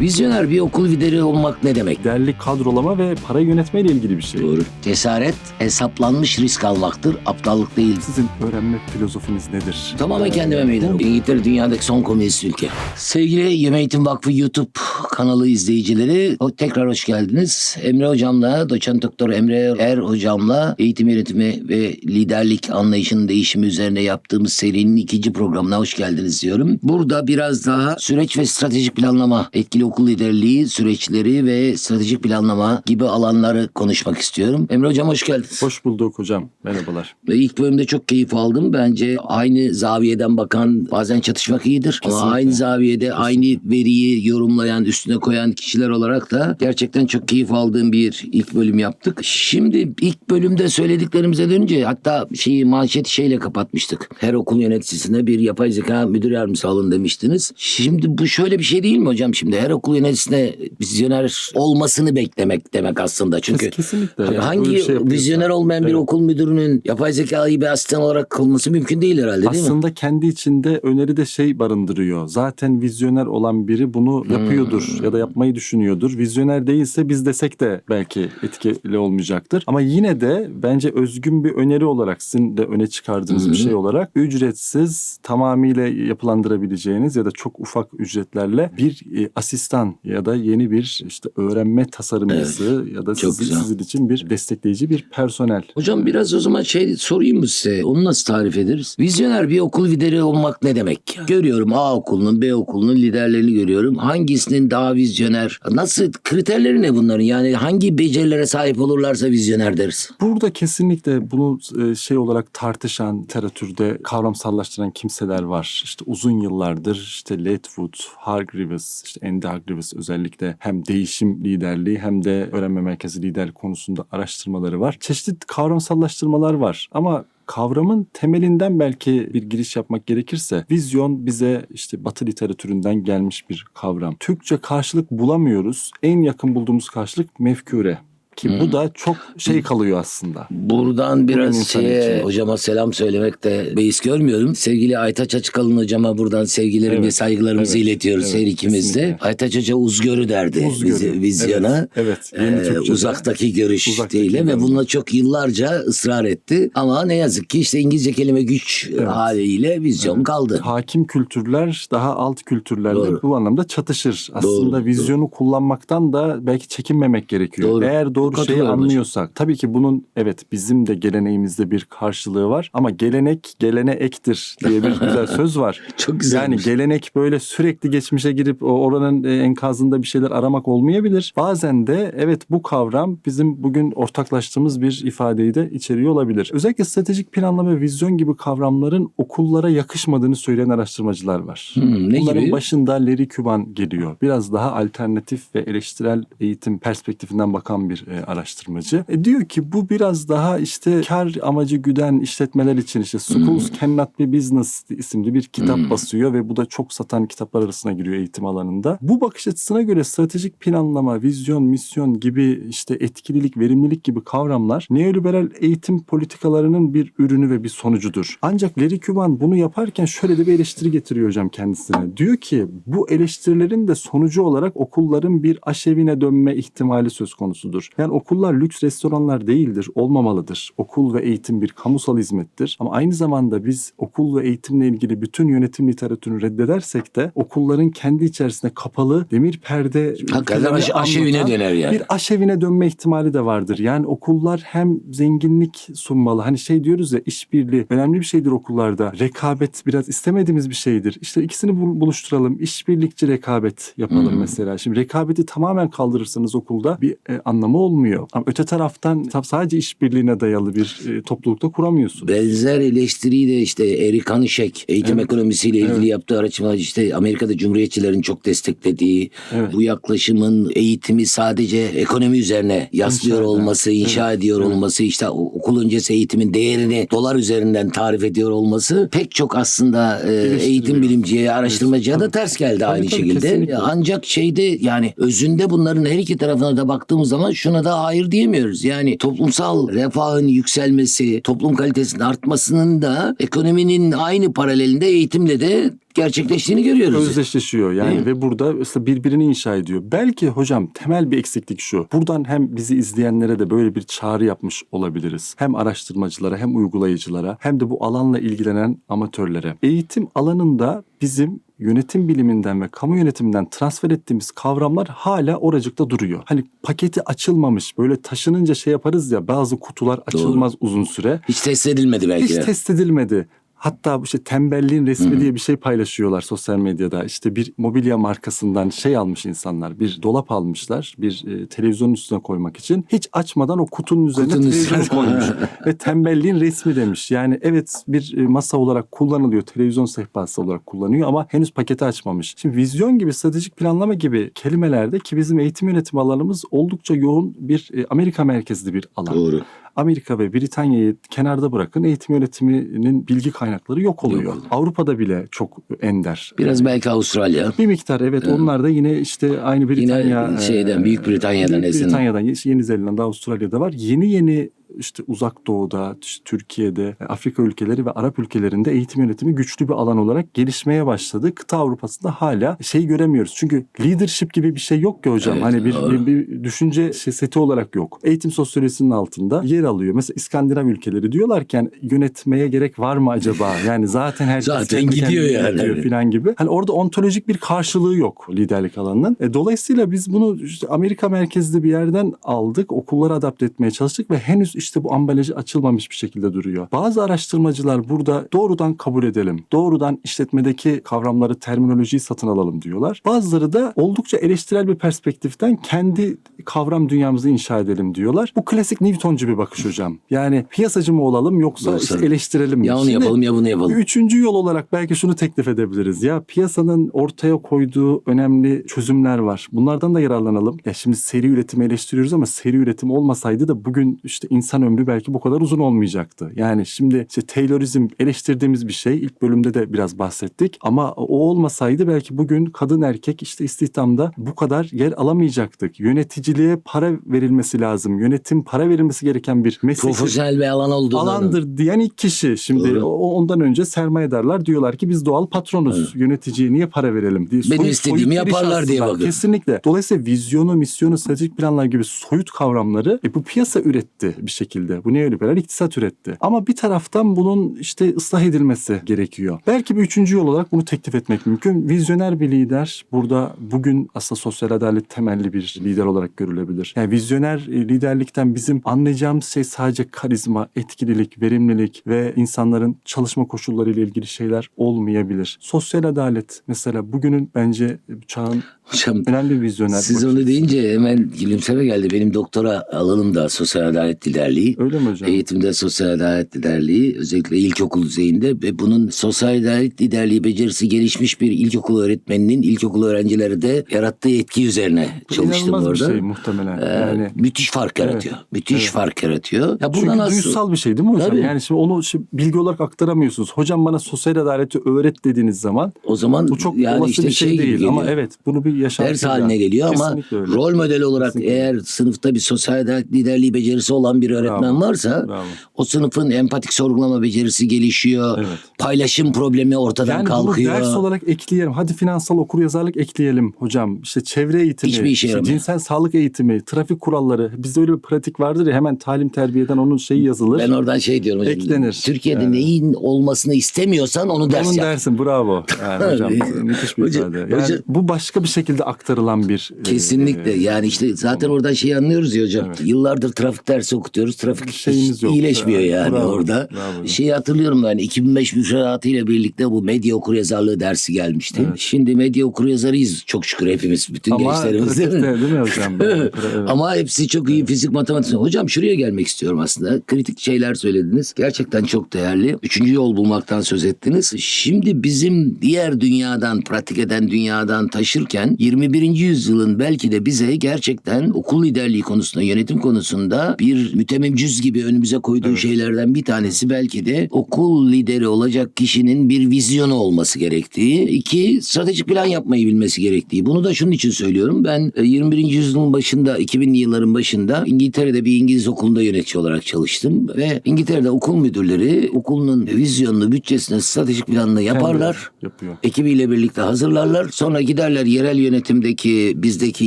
Vizyoner bir okul lideri olmak ne demek? Değerli kadrolama ve para yönetme ile ilgili bir şey. Doğru. Cesaret hesaplanmış risk almaktır. Aptallık değil. Sizin öğrenme filozofiniz nedir? Tamamen kendime meydan. İngiltere dünyadaki son komünist ülke. Sevgili Yeme Eğitim Vakfı YouTube kanalı izleyicileri tekrar hoş geldiniz. Emre Hocam'la, doçent doktor Emre Er Hocam'la eğitim yönetimi ve liderlik anlayışının değişimi üzerine yaptığımız serinin ikinci programına hoş geldiniz diyorum. Burada biraz daha süreç ve stratejik planlama, etkili okul liderliği süreçleri ve stratejik planlama gibi alanları konuşmak istiyorum. Emre Hocam hoş geldiniz. Hoş bulduk hocam. Merhabalar. Ve ilk bölümde çok keyif aldım. Bence aynı zaviyeden bakan bazen çatışmak iyidir. Ama Kesinlikle. aynı zaviyede aynı veriyi yorumlayan, üstüne koyan kişiler olarak da gerçekten çok keyif aldığım bir ilk bölüm yaptık. Şimdi ilk bölümde söylediklerimize dönünce hatta şeyi manşeti şeyle kapatmıştık. Her okul yöneticisine bir yapay zeka müdür yardımcısı alın demiştiniz. Şimdi bu şöyle bir şey değil mi hocam? Şimdi her okul yöneticisine vizyoner olmasını beklemek demek aslında. Çünkü Kes- kesinlikle. Yani hangi bir şey vizyoner olmayan bir Evet. okul müdürünün yapay zekayı bir asistan olarak kılması mümkün değil herhalde değil mi? Aslında kendi içinde öneri de şey barındırıyor. Zaten vizyoner olan biri bunu Hmm. yapıyordur ya da yapmayı düşünüyordur. Vizyoner değilse biz desek de belki etkili olmayacaktır. Ama yine de bence özgün bir öneri olarak sizin de öne çıkardığınız bir Hı hı. şey olarak ücretsiz tamamıyla yapılandırabileceğiniz ya da çok ufak ücretlerle bir e, asistan ya da yeni bir işte öğrenme tasarımcısı ya da Çok sizin, güzel. sizin için bir destekleyici bir personel. Hocam biraz o zaman şey sorayım mı size? Onu nasıl tarif ederiz? Vizyoner bir okul lideri olmak ne demek? Görüyorum A okulunun, B okulunun liderlerini görüyorum. Hangisinin daha vizyoner? Nasıl kriterleri ne bunların? Yani hangi becerilere sahip olurlarsa vizyoner deriz. Burada kesinlikle bunu e, şey olarak tartışan, literatürde kavramsallaştıran kimseler var. İşte uzun yıllardır işte Letwood, Hargreaves, işte Andy Hargreaves özellikle hem değişim liderliği hem de öğrenme merkezi liderlik konusunda araştırmaları var. Çeşitli kavramsallaştırmalar var ama kavramın temelinden belki bir giriş yapmak gerekirse vizyon bize işte batı literatüründen gelmiş bir kavram. Türkçe karşılık bulamıyoruz. En yakın bulduğumuz karşılık mefkure. Ki bu da çok şey kalıyor aslında. Buradan biraz şeye için. hocama selam söylemekte beis görmüyorum. Sevgili Aytaç Açıkalın hocama buradan sevgilerimi ve Evet, saygılarımızı evet, iletiyoruz evet, her ikimiz de. Aytaç Hoca uzgörü derdi Uzgörü. viz- vizyona. Evet, evet. Ee, uzaktaki görüş Uzaktaki diye ve bununla çok yıllarca ısrar etti. Ama ne yazık ki işte İngilizce kelime güç Evet. haliyle vizyon kaldı. Hakim kültürler daha alt kültürlerle Doğru. bu anlamda çatışır. Aslında Doğru, vizyonu kullanmaktan da belki çekinmemek gerekiyor. Doğru. Eğer doğru şeyi Katılıyorum hocam. anlıyorsak. Tabii ki bunun evet bizim de geleneğimizde bir karşılığı var. Ama gelenek gelene ektir diye bir güzel söz var. Çok güzel. Yani gelenek böyle sürekli geçmişe girip oranın e, enkazında bir şeyler aramak olmayabilir. Bazen de evet bu kavram bizim bugün ortaklaştığımız bir ifadeyi de içeriyor olabilir. Özellikle stratejik planlama ve vizyon gibi kavramların okullara yakışmadığını söyleyen araştırmacılar var. Hmm, ne Bunların gibi? başında Larry Cuban geliyor. Biraz daha alternatif ve eleştirel eğitim perspektifinden bakan bir e, araştırmacı. E, diyor ki bu biraz daha işte kar amacı güden işletmeler için işte Schools Cannot Be Business isimli bir kitap Hmm. basıyor ve bu da çok satan kitaplar arasına giriyor eğitim alanında. Bu bakış açısına göre stratejik planlama, vizyon, misyon gibi işte etkililik, verimlilik gibi kavramlar neoliberal eğitim politikalarının bir ürünü ve bir sonucudur. Ancak Larry Cuban bunu yaparken şöyle de bir eleştiri getiriyor hocam kendisine. Diyor ki bu eleştirilerin de sonucu olarak okulların bir aşevine dönme ihtimali söz konusudur. Yani okullar lüks restoranlar değildir, olmamalıdır. Okul ve eğitim bir kamusal hizmettir. Ama aynı zamanda biz okul ve eğitimle ilgili bütün yönetim literatürünü reddedersek de okulların kendi içerisinde kapalı demir perde Hakikaten aş- aşevine döner yani. bir aşevine dönme ihtimali de vardır. Yani okullar hem zenginlik sunmalı. Hani şey diyoruz ya işbirliği önemli bir şeydir okullarda. Rekabet biraz istemediğimiz bir şeydir. İşte ikisini bul- buluşturalım. İşbirlikçi rekabet yapalım Hmm. mesela. Şimdi rekabeti tamamen kaldırırsanız okulda bir e, anlamı olmuyor. Ama öte taraftan sadece işbirliğine dayalı bir e, toplulukta kuramıyorsun. Benzer eleştiriyi de işte Erik Hanişek eğitim Evet. ekonomisiyle ilgili Evet. yaptığı araştırmalar işte Amerika'da Cumhuriyetçilerin çok desteklediği Evet. bu yaklaşımın eğitimi sadece ekonomi üzerine yaslıyor İnşa olması, inşa Evet. ediyor Evet. olması, işte okul öncesi eğitimin değerini dolar üzerinden tarif ediyor olması pek çok aslında e, eğitim bilimciye, araştırmacıya da Tabii. ters geldi Tabii, aynı tabii, şekilde. kesinlikle. Ancak şeyde yani özünde bunların her iki tarafına da baktığımız zaman şuna buna da hayır diyemiyoruz. Yani toplumsal refahın yükselmesi, toplum kalitesinin artmasının da ekonominin aynı paralelinde eğitimle de gerçekleştiğini görüyoruz. özdeşleşiyor yani Değil ve burada işte birbirini inşa ediyor. Belki hocam temel bir eksiklik şu. Buradan hem bizi izleyenlere de böyle bir çağrı yapmış olabiliriz. Hem araştırmacılara hem uygulayıcılara hem de bu alanla ilgilenen amatörlere. Eğitim alanında bizim yönetim biliminden ve kamu yönetiminden transfer ettiğimiz kavramlar hala oracıkta duruyor. Hani paketi açılmamış böyle taşınınca şey yaparız ya bazı kutular açılmaz uzun süre. Hiç test edilmedi belki Hiç de. test edilmedi. Hatta işte tembelliğin resmi diye bir şey paylaşıyorlar sosyal medyada. İşte bir mobilya markasından şey almış insanlar. Bir dolap almışlar. Bir e, televizyonun üstüne koymak için. Hiç açmadan o kutunun üzerine Kutunun televizyonu üstüne- koymuş. Ve tembelliğin resmi demiş. Yani evet bir e, masa olarak kullanılıyor. Televizyon sehpası olarak kullanıyor ama henüz paketi açmamış. Şimdi vizyon gibi stratejik planlama gibi kelimelerde ki bizim eğitim yönetim alanımız oldukça yoğun bir e, Amerika merkezli bir alan. Doğru. Amerika ve Britanya'yı kenarda bırakın eğitim yönetiminin bilgi kaynakları yok oluyor. Yok. Avrupa'da bile çok ender. Biraz belki Avustralya. Bir miktar evet onlar da yine işte aynı Britanya. Yine şeyden, e, Büyük Britanya'dan Büyük Britanya'dan Yeni Zelanda, Avustralya'da var. Yeni yeni işte uzak doğuda, işte Türkiye'de, Afrika ülkeleri ve Arap ülkelerinde eğitim yönetimi güçlü bir alan olarak gelişmeye başladı. Kıta Avrupa'sında hala şey göremiyoruz. Çünkü leadership gibi bir şey yok ki hocam. Evet, hani bir, doğru. bir, bir düşünce seti olarak yok. Eğitim sosyolojisinin altında yer alıyor. Mesela İskandinav ülkeleri diyorlarken yönetmeye gerek var mı acaba? Yani zaten herkes Zaten gidiyor yani. yönetiyor falan gibi. Hani orada ontolojik bir karşılığı yok liderlik alanının. E, dolayısıyla biz bunu işte Amerika merkezli bir yerden aldık. Okullara adapte etmeye çalıştık ve henüz işte bu ambalajı açılmamış bir şekilde duruyor. Bazı araştırmacılar burada doğrudan kabul edelim. Doğrudan işletmedeki kavramları, terminolojiyi satın alalım diyorlar. Bazıları da oldukça eleştirel bir perspektiften kendi kavram dünyamızı inşa edelim diyorlar. Bu klasik Newtoncu bir bakış hocam. Yani piyasacı mı olalım yoksa Yoksa- işte eleştirelim mi? Ya onu Şimdi- yapalım ya bunu yapalım. Üçüncü yol olarak belki şunu teklif edebiliriz. Ya piyasanın ortaya koyduğu önemli çözümler var. Bunlardan da yararlanalım. Ya şimdi seri üretimi eleştiriyoruz ama seri üretim olmasaydı da bugün işte insan ömrü belki bu kadar uzun olmayacaktı. Yani şimdi işte Taylorizm eleştirdiğimiz bir şey. İlk bölümde de biraz bahsettik. Ama o olmasaydı belki bugün kadın erkek işte istihdamda bu kadar yer alamayacaktık. Yöneticiliğe para verilmesi lazım. Yönetim para verilmesi gereken bir meslek Profesyonel bir alan olduğunu. alandır diyen ilk kişi. Şimdi Doğru. ondan önce sermayedarlar diyorlar ki biz doğal patronuz. Yöneticiye niye para verelim diye. Benim istediğimi soyut bir iş yaparlar diye bakıyor. Kesinlikle. Dolayısıyla vizyonu, misyonu, stratejik planlar gibi soyut kavramları e, bu piyasa üretti bir şekilde. Bu neoliberal iktisat üretti. Ama bir taraftan bunun işte ıslah edilmesi gerekiyor. Belki bir üçüncü yol olarak bunu teklif etmek mümkün. Vizyoner bir lider burada bugün aslında sosyal adalet temelli bir lider olarak görülebilir. Yani vizyoner e, liderlikten bizim anlayacağımız şey sadece karizma, etkililik, verimlilik ve insanların çalışma koşulları ile ilgili şeyler olmayabilir. Sosyal adalet mesela bugünün bence çağın Hocam önemli bir vizyoner. siz onu deyince hemen gülümseme geldi. Benim doktora alanım da sosyal adalet liderliği. Öyle mi hocam? Eğitimde sosyal adalet liderliği özellikle ilkokul düzeyinde ve bunun sosyal adalet liderliği becerisi gelişmiş bir ilkokul öğretmeninin ilkokul öğrencileri de yarattığı etki üzerine Bu çalıştım inanılmaz orada. bir şey muhtemelen. Ee, yani müthiş fark yaratıyor. Müthiş Evet. fark yaratıyor. Ya Çünkü nasıl? duygusal bir şey değil mi hocam? Tabii. Yani şimdi onu şimdi bilgi olarak aktaramıyorsunuz. Hocam bana sosyal adaleti öğret dediğiniz zaman O zaman bu çok yani olası işte bir şey, gibi değil. Ama geliyor. evet bunu bir yaşantı. ders haline geliyor ama öyle. rol model olarak Kesinlikle. eğer sınıfta bir sosyal liderliği becerisi olan bir öğretmen Bravo. varsa Bravo. o sınıfın empatik sorgulama becerisi gelişiyor. Evet. Paylaşım problemi ortadan Yani kalkıyor. bunu ders olarak ekleyelim. Hadi finansal okuryazarlık ekleyelim hocam. İşte çevre eğitimi, Hiçbir işe işte cinsel sağlık eğitimi, trafik kuralları. Bizde öyle bir pratik vardır ya hemen talim terbiyeden onun şeyi yazılır. Ben oradan şey diyorum hocam. Eklenir. Türkiye'de Yani. neyin olmasını istemiyorsan onu ders Onun yap. dersin bravo. Yani hocam müthiş bir Hocam- ifade. Yani hocam- bu başka bir şekilde aktarılan bir e, Kesinlikle. e, yani işte zaten oradan şeyi anlıyoruz ya hocam. Evet. Yıllardır trafik dersi okutuyoruz. Trafik Şeyimiz yok. iyileşmiyor Evet, yani bravo, orada. bravo. Şeyi hatırlıyorum ben 2005 müfredatıyla birlikte bu medya okuryazarlığı dersi gelmişti. Evet. Şimdi medya okuryazarıyız çok şükür hepimiz. Bütün Ama gençlerimiz değil mi? değil mi hocam? Evet. Ama hepsi çok iyi fizik matematik. Hocam şuraya gelmek istiyorum aslında. Kritik şeyler söylediniz. Gerçekten çok değerli. Üçüncü yol bulmaktan söz ettiniz. Şimdi bizim diğer dünyadan, pratik eden dünyadan taşırken yüzden 21. yüzyılın belki de bize gerçekten okul liderliği konusunda, yönetim konusunda bir mütemmimcüz gibi önümüze koyduğu Evet. şeylerden bir tanesi belki de okul lideri olacak kişinin bir vizyonu olması gerektiği. iki stratejik plan yapmayı bilmesi gerektiği. Bunu da şunun için söylüyorum. Ben e, 21. yüzyılın başında, 2000'li yılların başında İngiltere'de bir İngiliz okulunda yönetici olarak çalıştım. Ve İngiltere'de okul müdürleri okulunun vizyonunu, bütçesini, stratejik planını yaparlar. Yapıyor. Ekibiyle birlikte hazırlarlar. Sonra giderler yerel yönetimdeki bizdeki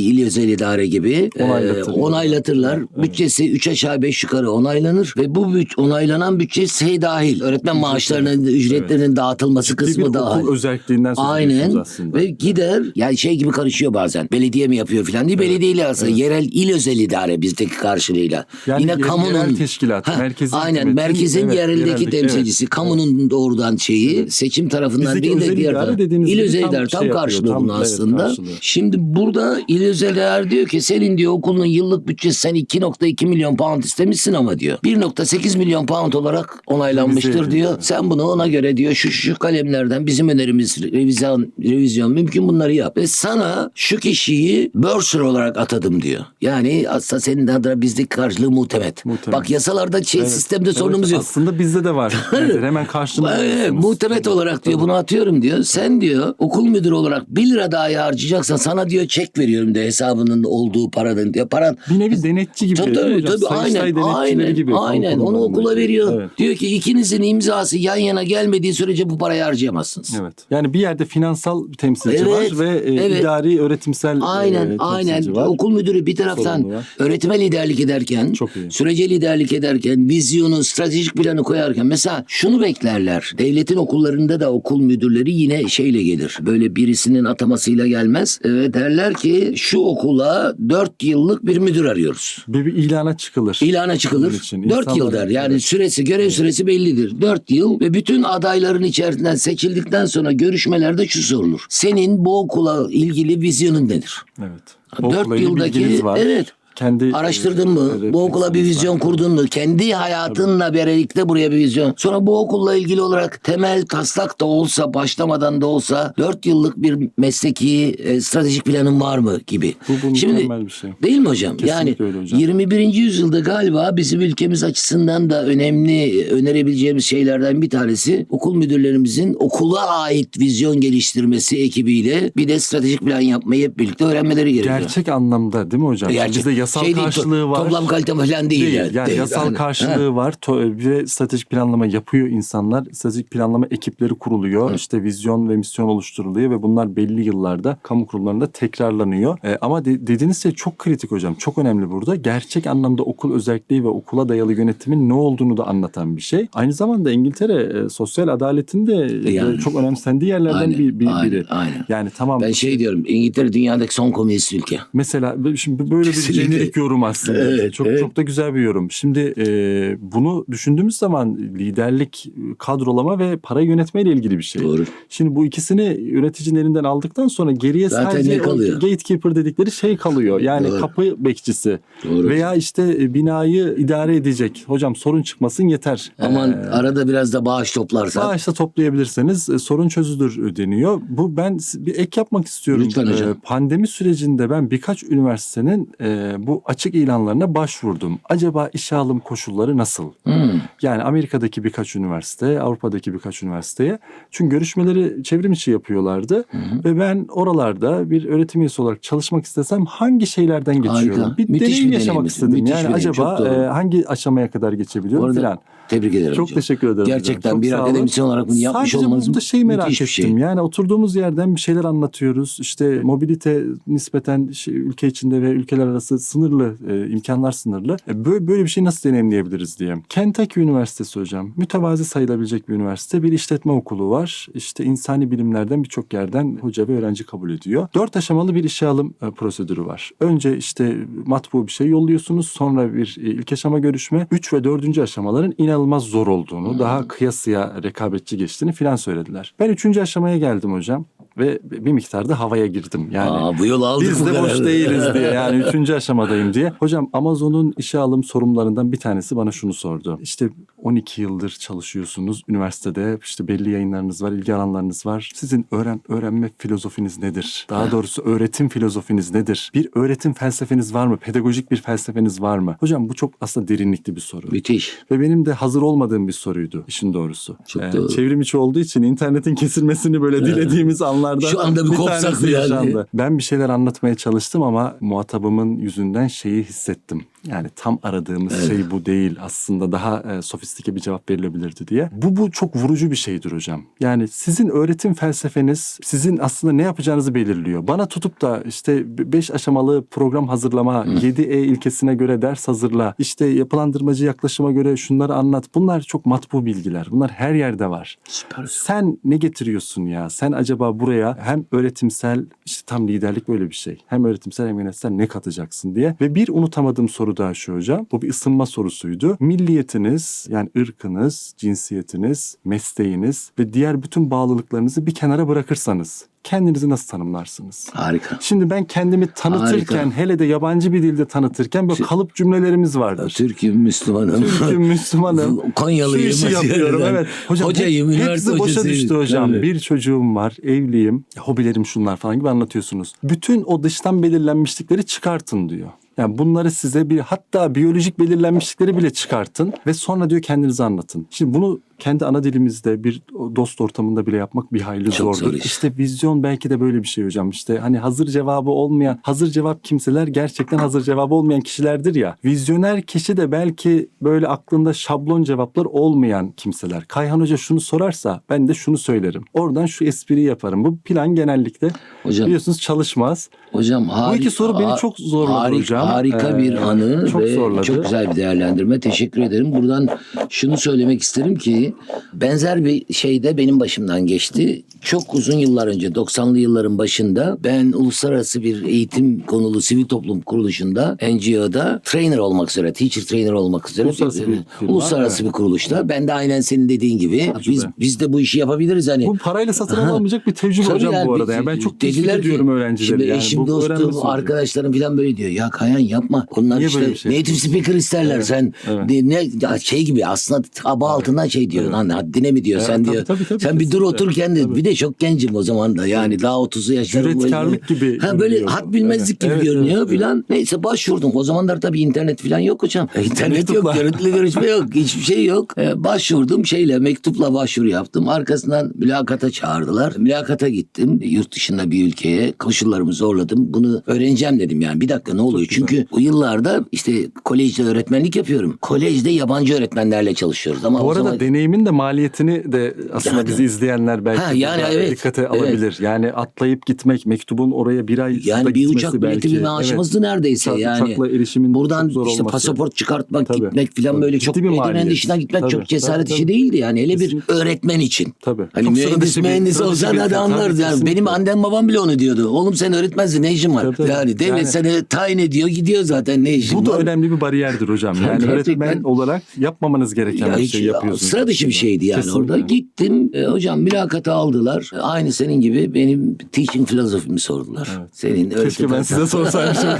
il özel idare gibi e, Onaylatırlar. onaylatırlar. Evet. Bütçesi 3 aşağı 5 yukarı onaylanır ve bu büt onaylanan bütçe şey dahil. Öğretmen maaşlarının, ücretlerinin dağıtılması Bir kısmı dahil. okul özelliğinden Aynen aslında. ve gider yani şey gibi karışıyor bazen. Belediye mi yapıyor falan değil. Belediyeyle aslında yerel il özel idare bizdeki karşılığıyla. Yani Yine kamunun yerel teşkilat, Ha, merkezi aynen merkezin evet, yereldeki yereldeki- temsilcisi, kamunun doğrudan şeyi seçim tarafından Bizdeki değil de diğer taraf. İl özel tam idare şey tam karşılığı tam, bunun evet, aslında. Karşılığı. Şimdi burada il özel idare diyor ki senin diyor okulun yıllık bütçesi sen 2.2 milyon pound istemişsin ama diyor. 1.8 milyon pound olarak onaylanmıştır diyor. Sen bunu ona göre diyor şu şu kalemlerden bizim önerimiz revizyon, revizyon mümkün bunları yap. Ve sana şu kişiyi bursar olarak atadım diyor. Yani aslında senin adına bizdeki karşılığı muhtemet. Muhtemet. Bak yasalarda şey, Evet, sistemde evet, sorunumuz yok. Aslında bizde de var. Evet, hemen karşılığında. Evet, muhtemet olarak diyor bunu atıyorum diyor. Sen diyor okul müdürü olarak 1 lira daha harcayacaksan sana diyor çek veriyorum diyor hesabının olduğu paradan diyor. Paran Bir nevi denetçi gibi. Tabii tabii, hocam? tabii aynen aynen gibi. aynen onu okula veriyor. Evet. Diyor ki ikinizin imzası yan yana gelmediği sürece bu parayı harcayamazsınız. Evet. Yani bir yerde finansal temsilci Evet, var ve e, evet. idari öğretimsel Aynen e, aynen var. okul müdürü bir taraftan öğretime liderlik ederken Çok iyi. sürece liderlik ederken vizyonu stratejik planı koyarken mesela şunu beklerler devletin okullarında da okul müdürleri yine şeyle gelir böyle birisinin atamasıyla gelmez Ee, derler ki şu okula 4 yıllık bir müdür arıyoruz. Bir, bir ilana çıkılır. İlana Bunun çıkılır. için 4 yıl der. Yani Evet. süresi, görev süresi bellidir. 4 yıl ve bütün adayların içerisinden seçildikten sonra görüşmelerde şu sorulur. Senin bu okula ilgili vizyonun nedir? Evet. Dört Okula ilgili yıldaki- bilginiz var. evet. Kendi Araştırdın e, mı? refleksiniz Bu okula bir vizyon kurdun mu? Kendi hayatınla birlikte buraya bir vizyon. Sonra bu okulla ilgili olarak temel taslak da olsa, başlamadan da olsa 4 yıllık bir mesleki e, stratejik planın var mı gibi. Bu, bu Şimdi mükemmel bir şey. Değil mi hocam? Kesinlikle yani öyle hocam. 21. yüzyılda galiba bizim ülkemiz açısından da önemli önerebileceğimiz şeylerden bir tanesi okul müdürlerimizin okula ait vizyon geliştirmesi ekibiyle bir de stratejik plan yapmayı hep birlikte öğrenmeleri gerekiyor. Gerçek anlamda değil mi hocam? Şimdi Gerçek. Bizde yasal Şey değil, karşılığı var. Toplam kalite falan değil. Değil. yani. Yani Değil, yasal aynen. karşılığı var. To- Bir de stratejik planlama yapıyor insanlar. Stratejik planlama ekipleri kuruluyor. İşte vizyon ve misyon oluşturuluyor ve bunlar belli yıllarda kamu kurumlarında tekrarlanıyor. E, ama de- dediğiniz şey çok kritik hocam. Çok önemli burada. Gerçek anlamda okul özelliği ve okula dayalı yönetimin ne olduğunu da anlatan bir şey. Aynı zamanda İngiltere e, sosyal adaletin de Yani. e, çok önemsendiği yerlerden Aynen, bir, bir- aynen, biri. aynen. Yani tamam Ben şey diyorum İngiltere dünyadaki son komünist ülke. Mesela şimdi böyle bir Jenerik yorum aslında. Evet, çok evet. çok da güzel bir yorum. Şimdi e, bunu düşündüğümüz zaman liderlik, kadrolama ve para yönetme ile ilgili bir şey. Doğru. Şimdi bu ikisini yöneticinin elinden aldıktan sonra geriye Zaten sadece o gatekeeper dedikleri şey kalıyor. Yani Doğru. kapı bekçisi Doğru. veya işte e, binayı idare edecek. Hocam sorun çıkmasın yeter. Aman Ee, arada biraz da bağış toplarsan. Bağışla toplayabilirseniz e, sorun çözülür deniyor. Bu ben bir ek yapmak istiyorum. Lütfen hocam. E, pandemi sürecinde ben birkaç üniversitenin e, bu açık ilanlarına başvurdum. Acaba işe alım koşulları nasıl? Hmm. Yani Amerika'daki birkaç üniversite, Avrupa'daki birkaç üniversiteye. Çünkü görüşmeleri çevrim içi yapıyorlardı. Ve ben oralarda bir öğretim üyesi olarak çalışmak istesem hangi şeylerden geçiyorum? Harika. Bir Müthiş deneyim bir yaşamak deneyim. istedim. Müthiş yani acaba e, hangi aşamaya kadar geçebiliyorum filan. tebrik ederim Çok hocam. teşekkür ederim. hocam. Gerçekten Çok bir akademisyen olarak bunu yapmış Sadece olmanız burada şeyi merak ettim. şey. Yani oturduğumuz yerden bir şeyler anlatıyoruz. İşte mobilite nispeten şey, ülke içinde ve ülkeler arası sınırlı, e, imkanlar sınırlı. E, böyle, böyle bir şey nasıl deneyimleyebiliriz diye. Kentucky Üniversitesi hocam. Mütevazi sayılabilecek bir üniversite. Bir işletme okulu var. İşte insani bilimlerden birçok yerden hoca ve öğrenci kabul ediyor. Dört aşamalı bir işe alım e, prosedürü var. Önce işte matbu bir şey yolluyorsunuz. Sonra bir e, ilk aşama görüşme. Üç ve dördüncü aşamaların inanılmaz zor olduğunu, daha kıyasıya rekabetçi geçtiğini filan söylediler. Ben üçüncü aşamaya geldim hocam ve bir miktarda havaya girdim. Yani Aa, bu yolu aldık biz bu de boş kararı. değiliz diye yani üçüncü aşamadayım diye. Hocam Amazon'un işe alım sorumlularından bir tanesi bana şunu sordu. İşte 12 yıldır çalışıyorsunuz. Üniversitede işte belli yayınlarınız var, ilgi alanlarınız var. Sizin öğren öğrenme filozofiniz nedir? Daha doğrusu öğretim filozofiniz nedir? Bir öğretim felsefeniz var mı? Pedagojik bir felsefeniz var mı? Hocam bu çok aslında derinlikli bir soru. Müthiş. Ve benim de hazır olmadığım bir soruydu işin doğrusu. Çok Ee, doğru. Çevrim içi olduğu için internetin kesilmesini böyle dilediğimiz anlarda Şu anda bir kopsak tanesi mı yani? yaşandı. Ben bir şeyler anlatmaya çalıştım ama muhatabımın yüzünden şeyi hissettim. Yani tam aradığımız şey bu değil aslında daha e, sofistike bir cevap verilebilirdi diye. Bu bu çok vurucu bir şeydir hocam. Yani sizin öğretim felsefeniz sizin aslında ne yapacağınızı belirliyor. Bana tutup da işte 5 aşamalı program hazırlama, 7E ilkesine göre ders hazırla, işte yapılandırmacı yaklaşıma göre şunları anlat. Bunlar çok matbu bilgiler. Bunlar her yerde var. Süper. Sen ne getiriyorsun ya? Sen acaba buraya hem öğretimsel işte tam liderlik böyle bir şey. Hem öğretimsel hem yönetsel ne katacaksın diye. Ve bir unutamadığım soru daha şu hocam. Bu bir ısınma sorusuydu. Milliyetiniz yani ırkınız, cinsiyetiniz, mesleğiniz ve diğer bütün bağlılıklarınızı bir kenara bırakırsanız kendinizi nasıl tanımlarsınız? Harika. Şimdi ben kendimi tanıtırken Harika. hele de yabancı bir dilde tanıtırken böyle kalıp cümlelerimiz vardır. Türk'üm, Müslümanım. Türk'üm, Müslümanım. Konyalıyım. Şu işi yapıyorum evet. Hocam Hocayım, hep- hepsi boşa hocasıyım. düştü hocam. Tabii. Bir çocuğum var, evliyim, hobilerim şunlar falan gibi anlatıyorsunuz. Bütün o dıştan belirlenmişlikleri çıkartın diyor. Yani bunları size bir hatta biyolojik belirlenmişlikleri bile çıkartın ve sonra diyor kendinizi anlatın. Şimdi bunu kendi ana dilimizde bir dost ortamında bile yapmak bir hayli Çok zordur. zor iş. İşte vizyon belki de böyle bir şey hocam. İşte hani hazır cevabı olmayan, hazır cevap kimseler gerçekten hazır cevabı olmayan kişilerdir ya. Vizyoner kişi de belki böyle aklında şablon cevaplar olmayan kimseler. Kayhan Hoca şunu sorarsa ben de şunu söylerim. Oradan şu espriyi yaparım. Bu plan genellikle Hocam, biliyorsunuz çalışmaz. hocam harika. iki soru beni çok zorladı harika, hocam. Harika Ee, bir anı çok ve zorladı. çok güzel bir değerlendirme. Teşekkür ederim. Buradan şunu söylemek isterim ki benzer bir şey de benim başımdan geçti. Çok uzun yıllar önce 90'lı yılların başında ben uluslararası bir eğitim konulu sivil toplum kuruluşunda NGO'da trainer olmak üzere, teacher trainer olmak üzere Uluslararası bir firma, uluslararası evet. bir kuruluşta. Ben de aynen senin dediğin gibi biz biz de bu işi yapabiliriz hani. Bu parayla satın alamayacak bir tecrübe Tabii hocam bu arada. Yani ben çok dediler öğrencileri. Şimdi yani eşim, bu dostum, arkadaşlarım falan böyle diyor. Ya Kayan yapma. Onlar Niye işte bir şey native speaker isterler. Sen evet. ne şey gibi aslında aba altından şey diyor. Lan haddine mi diyor Evet, sen tabii, diyor. tabii, tabii, sen bir dur de Tabii. bir de çok gencim o zaman da. Yani daha 30'u yaşlarım. Cüretkarlık gibi Ha böyle görünüyor. had bilmezlik gibi Evet, evet, görünüyor evet, filan. Neyse başvurdum. O zamanlar tabii internet filan yok hocam. İnternet yok, görüntülü görüşme yok. Hiçbir şey yok. Ee, başvurdum şeyle mektupla başvuru yaptım. Arkasından mülakata çağırdılar. Mülakata gittim. Yurt dışında bir ülkeye koşullarımı zorladım. Bunu öğreneceğim dedim yani. Bir dakika ne oluyor? Çünkü o yıllarda işte kolejde öğretmenlik yapıyorum. Kolejde yabancı öğretmenlerle çalışıyoruz. Ama Bu arada zaman... deneyimin de maliyetini de aslında Yani- bizi izleyenler belki Ha, yani evet, dikkate evet. alabilir. Yani atlayıp gitmek, mektubun oraya bir ay Yani bir gitmesi uçak bileti belki. bir maaşımızdı neredeyse Uçak- yani. Uçakla erişimin Buradan çok zor işte olması. pasaport çıkartmak, Tabii, gitmek falan tabii. böyle Ciddi çok maliyet. dışına gitmek Tabii, çok cesaret tabii, işi tabii. değildi yani. Hele Kesinlikle. bir öğretmen için. Tabii. Hani Çok mühendis mühendis olsan bir hadi anlarız yani. Benim annem babam bile onu diyordu. Oğlum sen öğretmensin ne işin var? Yani devlet seni tayin ediyor gidiyor zaten ne işin Bu da var? önemli bir bariyerdir hocam. Yani öğretmen olarak yapmamanız gereken bir şey yapıyorsunuz. Sıra bir şeydi yani Kesinlikle. orada. Gittim e, hocam mülakata aldılar. Aynı senin gibi benim teaching filozofimi sordular. Senin Keşke öğretim ben size sorsaymışım.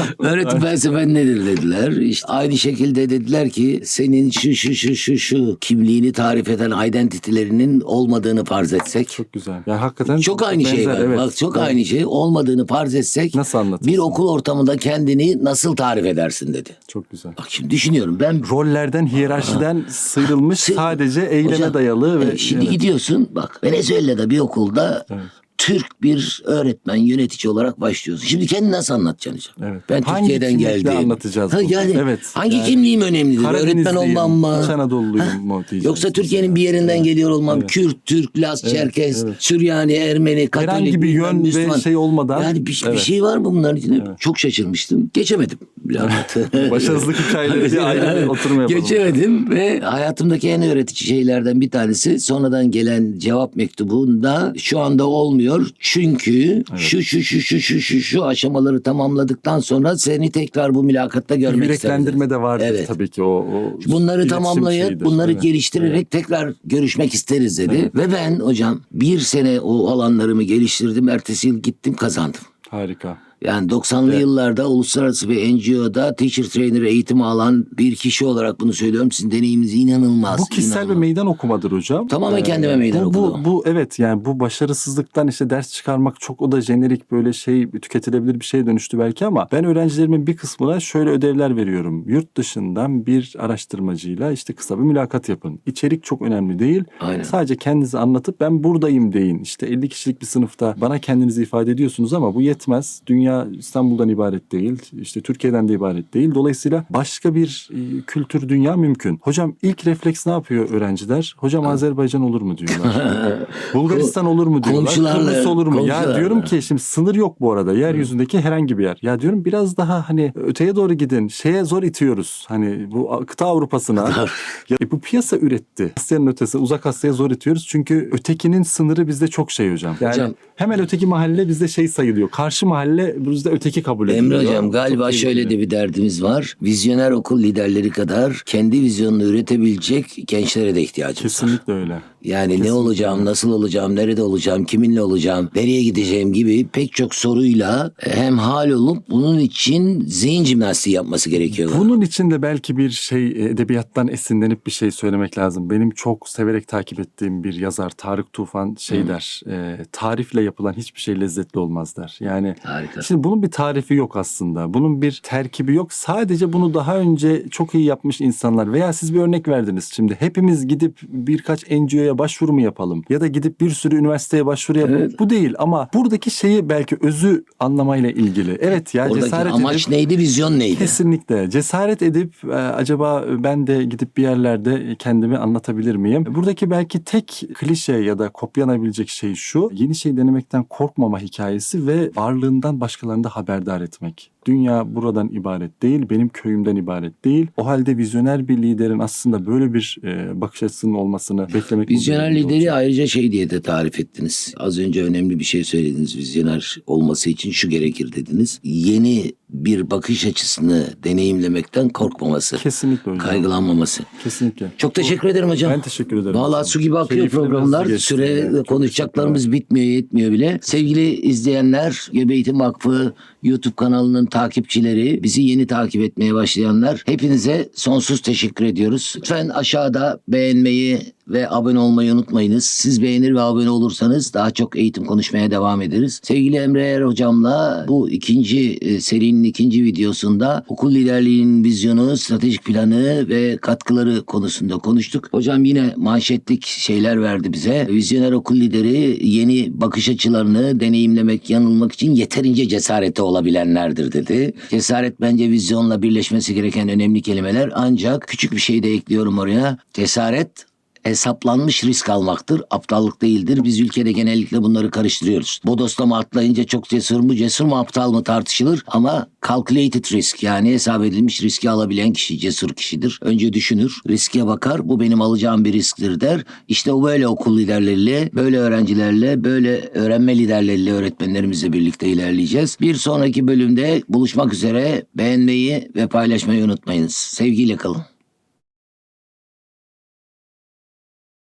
Öğretim felsefen nedir dediler. İşte aynı şekilde dediler ki senin şu şu şu şu şu kimliğini tarif eden identity'lerinin olmadığını farz etsek. Çok, Çok güzel. Yani hakikaten aynı şey benzer, var. evet. Bak çok Evet. aynı şey olmadığını farz etsek. Nasıl anlatırsın? Bir okul ortamında kendini nasıl tarif edersin dedi. Çok güzel. Bak şimdi düşünüyorum ben rollerden, hiyerarşiden sıyrılmış Sı- sadece eyleme Hocam, dayalı ve e, şimdi Evet. gidiyorsun bak Venezuela'da bir okulda Evet. Türk bir öğretmen yönetici olarak başlıyorsun. Şimdi kendini nasıl anlatacaksın hocam? Evet. Ben Hangi Türkiye'den geldim. anlatacağız Ha, bunu? yani Evet, hangi yani kimliğim önemlidir? Öğretmen olmam mı? İç Anadolu'luyum mu diyeceğiz. Yoksa Türkiye'nin bir yerinden geliyor olmam, Kürt, Türk, Laz, Çerkez, evet. Süryani, Ermeni, Katolik, Herhangi bir yön Müslüman. ve şey olmadan. Yani bir, bir Evet. şey var mı bunların içinde? Çok şaşırmıştım. Geçemedim. Başarısızlık hikayeleri diye ayrı bir oturum yapalım. Geçemedim ve hayatımdaki en öğretici şeylerden bir tanesi sonradan gelen cevap mektubunda şu anda olmuyor. Çünkü şu şu şu şu şu şu şu aşamaları tamamladıktan sonra seni tekrar bu mülakatta görmek isteriz. Yüreklendirme de vardır Evet. tabii ki o. o Bunları tamamlayıp şeyidir. bunları Evet. geliştirerek tekrar görüşmek isteriz dedi. Ve ben hocam bir sene o alanlarımı geliştirdim. Ertesi yıl gittim kazandım. Harika. Yani 90'lı Evet. yıllarda uluslararası bir NGO'da teacher trainer eğitimi alan bir kişi olarak bunu söylüyorum. Sizin deneyiminiz inanılmaz. Bu kişisel bir inanılmaz. meydan okumadır hocam. Tamamen kendime meydan bu, bu, okudum. bu evet yani bu başarısızlıktan işte ders çıkarmak çok o da jenerik böyle şey tüketilebilir bir şeye dönüştü belki ama ben öğrencilerimin bir kısmına şöyle ödevler veriyorum. Yurt dışından bir araştırmacıyla işte kısa bir mülakat yapın. İçerik çok önemli değil. Aynen. Sadece kendinizi anlatıp ben buradayım deyin. İşte 50 kişilik bir sınıfta bana kendinizi ifade ediyorsunuz ama bu yetmez. Dünya İstanbul'dan ibaret değil. İşte Türkiye'den de ibaret değil. Dolayısıyla başka bir e, kültür dünya mümkün. Hocam ilk refleks ne yapıyor öğrenciler? Hocam Azerbaycan olur mu diyorlar. Bulgaristan olur mu diyorlar. Komşularla- Kıbrıs olur mu? Ya komşularla. diyorum ki şimdi sınır yok bu arada. Yeryüzündeki herhangi bir yer. Ya diyorum biraz daha hani öteye doğru gidin. Şeye zor itiyoruz. Hani bu kıta Avrupa'sına. ya, e, bu piyasa üretti. Asya'nın ötesi uzak Asya'ya zor itiyoruz. Çünkü ötekinin sınırı bizde çok şey hocam. Yani Hocam- hemen öteki mahalle bizde şey sayılıyor. Karşı mahalle bizde öteki kabul ediliyor. Emre Hocam galiba Çok şöyle tehlikeli. de bir derdimiz var. Vizyoner okul liderleri kadar kendi vizyonunu üretebilecek gençlere de ihtiyacımız var. Kesinlikle öyle. Yani ne olacağım, nasıl olacağım, nerede olacağım, kiminle olacağım, nereye gideceğim gibi pek çok soruyla hem hal olup bunun için zihin jimnastiği yapması gerekiyor. Bunun için de belki bir şey edebiyattan esinlenip bir şey söylemek lazım. Benim çok severek takip ettiğim bir yazar Tarık Tufan şey der. e, tarifle yapılan hiçbir şey lezzetli olmaz der. Yani Harika. Şimdi bunun bir tarifi yok aslında. Bunun bir terkibi yok. Sadece bunu daha önce çok iyi yapmış insanlar veya siz bir örnek verdiniz şimdi. Hepimiz gidip birkaç NGO'ya başvuru mu yapalım? Ya da gidip bir sürü üniversiteye başvuru yapalım. Evet. Bu değil ama buradaki şeyi belki özü anlamayla ilgili. Evet ya Oradaki cesaret amaç edip neydi, vizyon neydi? Kesinlikle. Cesaret edip e, acaba ben de gidip bir yerlerde kendimi anlatabilir miyim? Buradaki belki tek klişe ya da kopyanabilecek şey şu. Yeni şey denemekten korkmama hikayesi ve varlığından başkalarını da haberdar etmek. Dünya buradan ibaret değil, benim köyümden ibaret değil. O halde vizyoner bir liderin aslında böyle bir e, bakış açısının olmasını beklemek Vizyoner lideri olacak. ayrıca şey diye de tarif ettiniz. Az önce önemli bir şey söylediniz. Vizyoner olması için şu gerekir dediniz. Yeni bir bakış açısını deneyimlemekten korkmaması, Kesinlikle hocam. kaygılanmaması. Kesinlikle. Çok teşekkür ederim hocam. Ben teşekkür ederim. Vallahi su gibi akıyor Keyifli programlar. Süre yani. Konuşacaklarımız bitmiyor yetmiyor bile. Sevgili izleyenler, Göbe Eğitim Vakfı YouTube kanalının takipçileri, bizi yeni takip etmeye başlayanlar hepinize sonsuz teşekkür ediyoruz. Lütfen aşağıda beğenmeyi ve abone olmayı unutmayınız. Siz beğenir ve abone olursanız daha çok eğitim konuşmaya devam ederiz. Sevgili Emre Er hocamla bu ikinci e, serinin ikinci videosunda okul liderliğinin vizyonu, stratejik planı ve katkıları konusunda konuştuk. Hocam yine manşetlik şeyler verdi bize. Vizyoner okul lideri yeni bakış açılarını deneyimlemek, yanılmak için yeterince cesareti olabilenlerdir dedi. Cesaret bence vizyonla birleşmesi gereken önemli kelimeler ancak küçük bir şey de ekliyorum oraya. Cesaret hesaplanmış risk almaktır. Aptallık değildir. Biz ülkede genellikle bunları karıştırıyoruz. Bodoslama atlayınca çok cesur mu, cesur mu, aptal mı tartışılır ama calculated risk yani hesap edilmiş riski alabilen kişi cesur kişidir. Önce düşünür, riske bakar. Bu benim alacağım bir risktir der. İşte o böyle okul liderleriyle, böyle öğrencilerle, böyle öğrenme liderleriyle öğretmenlerimizle birlikte ilerleyeceğiz. Bir sonraki bölümde buluşmak üzere. Beğenmeyi ve paylaşmayı unutmayınız. Sevgiyle kalın.